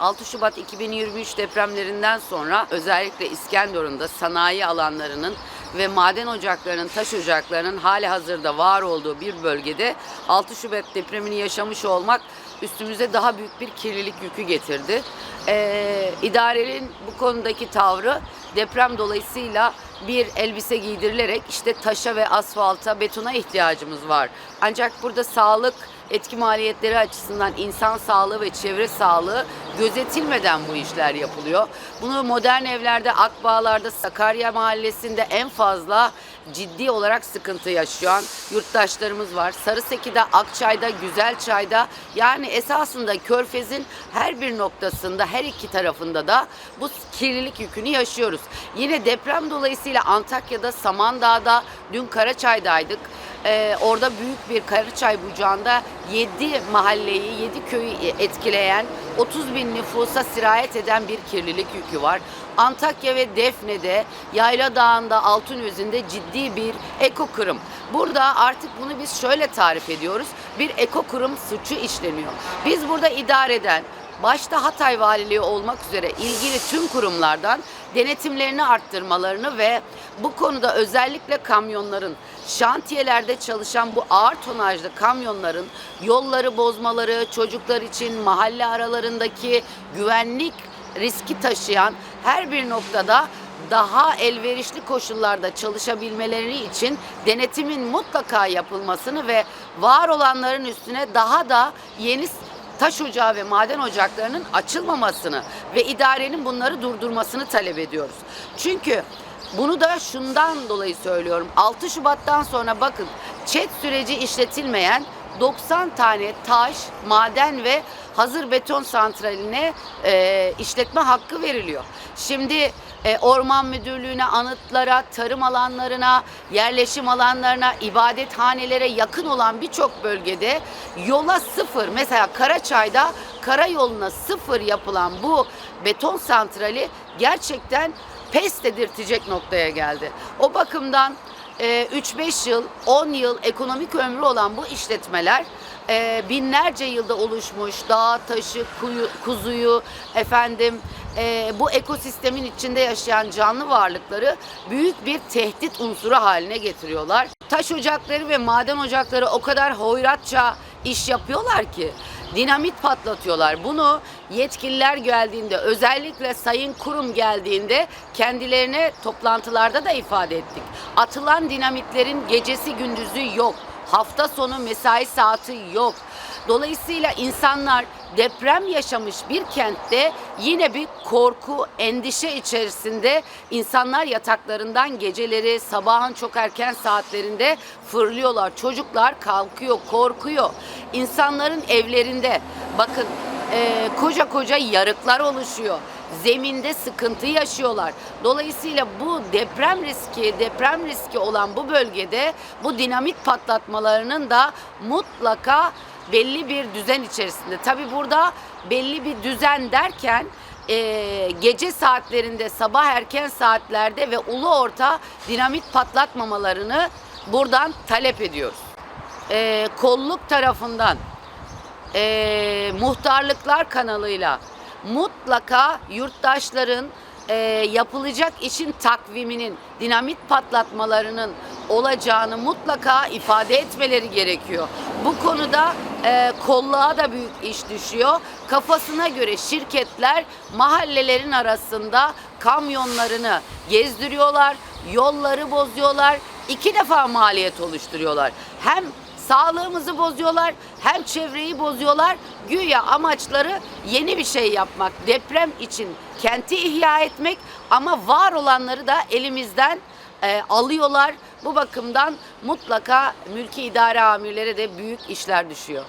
6 Şubat 2023 depremlerinden sonra özellikle İskenderun'da sanayi alanlarının ve maden ocaklarının, taş ocaklarının hali hazırda var olduğu bir bölgede 6 Şubat depremini yaşamış olmak üstümüze daha büyük bir kirlilik yükü getirdi. Ee, idarenin bu konudaki tavrı deprem dolayısıyla bir elbise giydirilerek işte taşa ve asfalta, betona ihtiyacımız var. Ancak burada sağlık etki maliyetleri açısından insan sağlığı ve çevre sağlığı gözetilmeden bu işler yapılıyor. Bunu modern evlerde, Akbağlar'da, Sakarya Mahallesi'nde en fazla ciddi olarak sıkıntı yaşayan yurttaşlarımız var. Sarıseki'de, Akçay'da, Güzelçay'da yani esasında Körfez'in her bir noktasında, her iki tarafında da bu kirlilik yükünü yaşıyoruz. Yine deprem dolayısıyla Antakya'da, Samandağ'da, dün Karaçay'daydık. Ee, orada büyük bir Karaçay bucağında 7 mahalleyi, 7 köyü etkileyen 30 bin nüfusa sirayet eden bir kirlilik yükü var. Antakya ve Defne'de, Yayla Dağı'nda, Altınözü'nde ciddi bir eko kırım. Burada artık bunu biz şöyle tarif ediyoruz. Bir eko kırım suçu işleniyor. Biz burada idareden, başta Hatay Valiliği olmak üzere ilgili tüm kurumlardan denetimlerini arttırmalarını ve bu konuda özellikle kamyonların şantiyelerde çalışan bu ağır tonajlı kamyonların yolları bozmaları, çocuklar için mahalle aralarındaki güvenlik riski taşıyan her bir noktada daha elverişli koşullarda çalışabilmeleri için denetimin mutlaka yapılmasını ve var olanların üstüne daha da yeni taş ocağı ve maden ocaklarının açılmamasını ve idarenin bunları durdurmasını talep ediyoruz. Çünkü bunu da şundan dolayı söylüyorum. 6 Şubat'tan sonra bakın çet süreci işletilmeyen 90 tane taş, maden ve hazır beton santraline e, işletme hakkı veriliyor. Şimdi e, orman müdürlüğüne, anıtlara, tarım alanlarına, yerleşim alanlarına, ibadethanelere yakın olan birçok bölgede yola sıfır, mesela Karaçay'da karayoluna sıfır yapılan bu beton santrali gerçekten pes dedirtecek noktaya geldi. O bakımdan e, 3-5 yıl, 10 yıl ekonomik ömrü olan bu işletmeler e, binlerce yılda oluşmuş dağ, taşı, kuyu, kuzuyu, efendim e, bu ekosistemin içinde yaşayan canlı varlıkları büyük bir tehdit unsuru haline getiriyorlar. Taş ocakları ve maden ocakları o kadar hoyratça iş yapıyorlar ki dinamit patlatıyorlar. Bunu yetkililer geldiğinde özellikle Sayın Kurum geldiğinde kendilerine toplantılarda da ifade ettik. Atılan dinamitlerin gecesi gündüzü yok. Hafta sonu mesai saati yok. Dolayısıyla insanlar deprem yaşamış bir kentte yine bir korku, endişe içerisinde insanlar yataklarından geceleri sabahın çok erken saatlerinde fırlıyorlar. Çocuklar kalkıyor, korkuyor. İnsanların evlerinde bakın e, koca koca yarıklar oluşuyor zeminde sıkıntı yaşıyorlar. Dolayısıyla bu deprem riski, deprem riski olan bu bölgede bu dinamit patlatmalarının da mutlaka belli bir düzen içerisinde. Tabi burada belli bir düzen derken e, gece saatlerinde, sabah erken saatlerde ve ulu orta dinamit patlatmamalarını buradan talep ediyoruz. E, kolluk tarafından e, muhtarlıklar kanalıyla mutlaka yurttaşların e, yapılacak işin takviminin, dinamit patlatmalarının olacağını mutlaka ifade etmeleri gerekiyor. Bu konuda e, kolluğa da büyük iş düşüyor. Kafasına göre şirketler mahallelerin arasında kamyonlarını gezdiriyorlar, yolları bozuyorlar, iki defa maliyet oluşturuyorlar. Hem sağlığımızı bozuyorlar hem çevreyi bozuyorlar. Güya amaçları yeni bir şey yapmak, deprem için kenti ihya etmek ama var olanları da elimizden e, alıyorlar. Bu bakımdan mutlaka mülki idare amirlere de büyük işler düşüyor.